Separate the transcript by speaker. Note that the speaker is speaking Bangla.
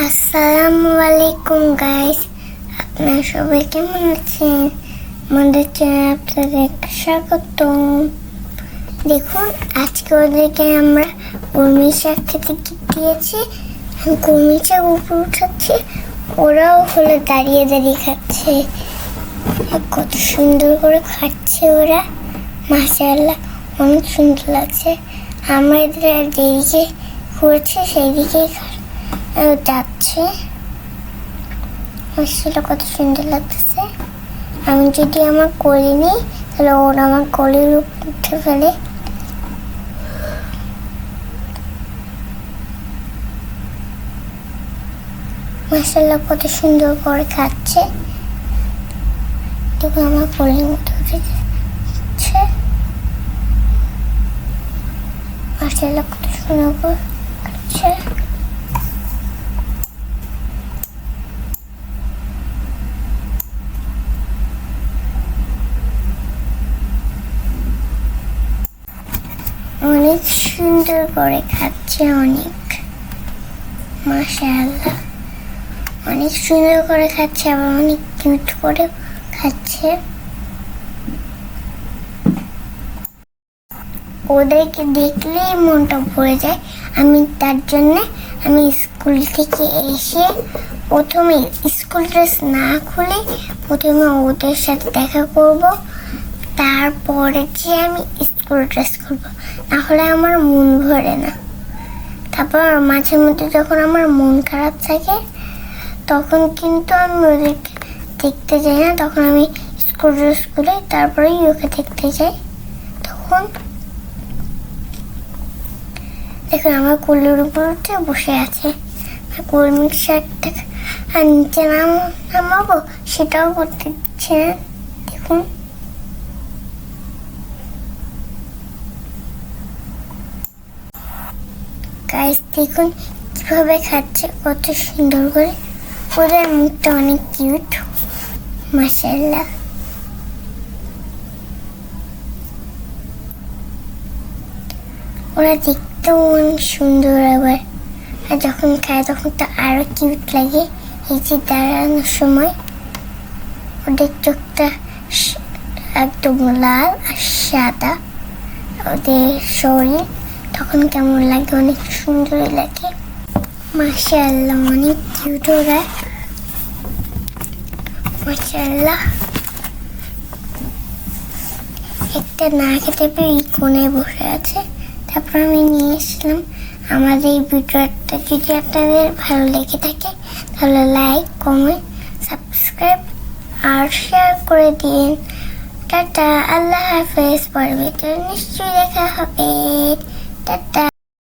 Speaker 1: আসসালামু আলাইকুম গাইস আপনারা সবাই কেমন আছেন আমাদের চ্যানেল আপনাদেরকে স্বাগতম দেখুন আজকে ওদেরকে আমরা কর্মী শাক খেতে দিয়েছি কর্মী শাক উপরে উঠাচ্ছি ওরাও হলো দাঁড়িয়ে দাঁড়িয়ে খাচ্ছে কত সুন্দর করে খাচ্ছে ওরা মাশাআল্লাহ অনেক সুন্দর লাগছে আমরা এদের যেদিকে করছি সেই দিকেই যাচ্ছে। সেটা কত সুন্দর লাগতেছে। আমি যদি আমার কোলে নিই, তাহলে ওরা আমার কোলের উঠে ফেলে। মাসাল্লাহ কত সুন্দর করে খাচ্ছে। দেখুন, আমার কোলের মধ্যে উঠে মাসাল্লাহ কত সুন্দর করে খাচ্ছে অনেক সুন্দর করে খাচ্ছে অনেক। মাশাআল্লাহ। অনেক সুন্দর করে খাচ্ছে, আবার অনেক কিউট করে খাচ্ছে। ওদেরকে দেখলেই মনটা ভরে যায়। আমি তার জন্য আমি স্কুল থেকে এসে প্রথমে স্কুল ড্রেস না খুলে প্রথমে ওদের সাথে দেখা করব। তারপরে যে আমি স্কুল ড্রেস করব। না হলে আমার মন ভরে না। তারপর মাঝে মধ্যে যখন আমার মন খারাপ থাকে, তখন কিন্তু আমি ওদেরকে দেখতে যাই না। তখন আমি স্কুল ড্রেস খুলে, তারপরেই ওকে দেখতে যাই। তখন দেখুন, আমার কোলের উপর বসে আছে কর্মীর শার্টটা আর নিচে নাম, নামাবো, সেটাও করতে দিচ্ছে না। দেখুন। গাইস দেখুন কীভাবে খাচ্ছে, কত সুন্দর করে। ওদের মুখটা অনেক কিউট মাসাল্লাহ ওরা দেখতেও অনেক সুন্দর আবার। আর যখন খায়, তখন তো আরও কিউট লাগে। এই যে দাঁড়ানোর সময়, ওদের চোখটা একদম লাল আর সাদা। ওদের শরীর তখন কেমন লাগে? অনেক সুন্দরই লাগে। মাশাআল্লাহ, অনেক কিউট ওরা মাশাআল্লাহ। একটা না খেতে পেয়ে এই কোণে বসে আছে। তারপর আমি নিয়ে এসলাম আমাদের এই ভিডিওটা। যদি আপনাদের ভালো লেগে থাকে, তাহলে লাইক কমেন্ট সাবস্ক্রাইব আর শেয়ার করে দিন। টাটা, আল্লাহ হাফেজ। পরে ভিতরে নিশ্চয়ই দেখা হবে। টাটা